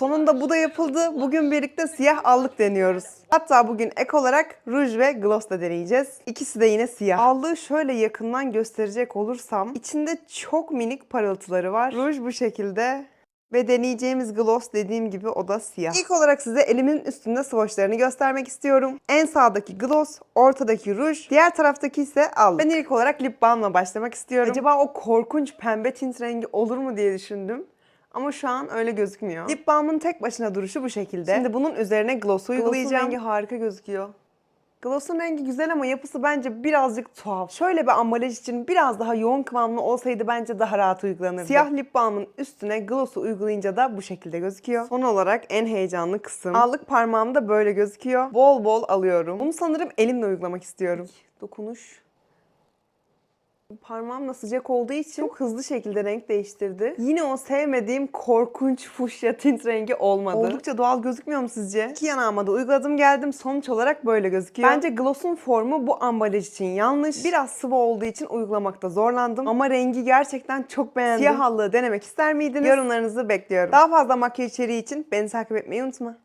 sonunda bu da yapıldı. Bugün birlikte siyah allık deniyoruz. Hatta bugün ek olarak ruj ve gloss da deneyeceğiz. İkisi de yine siyah. Allığı şöyle yakından gösterecek olursam içinde çok minik parıltıları var. Ruj bu şekilde. Ve deneyeceğimiz gloss dediğim gibi o da siyah. İlk olarak size elimin üstünde swatchlarını göstermek istiyorum. En sağdaki gloss, ortadaki ruj, diğer taraftaki ise al. Ben ilk olarak lip balmla başlamak istiyorum. Acaba o korkunç pembe tint rengi olur mu diye düşündüm. Ama şu an öyle gözükmüyor. Lip balmın tek başına duruşu bu şekilde. Şimdi bunun üzerine gloss uygulayacağım. rengi harika gözüküyor. Gloss'un rengi güzel ama yapısı bence birazcık tuhaf. Şöyle bir ambalaj için biraz daha yoğun kıvamlı olsaydı bence daha rahat uygulanırdı. Siyah lip balmın üstüne gloss'u uygulayınca da bu şekilde gözüküyor. Son olarak en heyecanlı kısım. Allık parmağımda böyle gözüküyor. Bol bol alıyorum. Bunu sanırım elimle uygulamak istiyorum. Dokunuş. Parmağım da sıcak olduğu için çok hızlı şekilde renk değiştirdi. Yine o sevmediğim korkunç fuşya tint rengi olmadı. Oldukça doğal gözükmüyor mu sizce? İki yanağıma da uyguladım geldim. Sonuç olarak böyle gözüküyor. Bence gloss'un formu bu ambalaj için yanlış. Biraz sıvı olduğu için uygulamakta zorlandım. Ama rengi gerçekten çok beğendim. Siyah hallığı denemek ister miydiniz? Yorumlarınızı bekliyorum. Daha fazla makyaj içeriği için beni takip etmeyi unutma.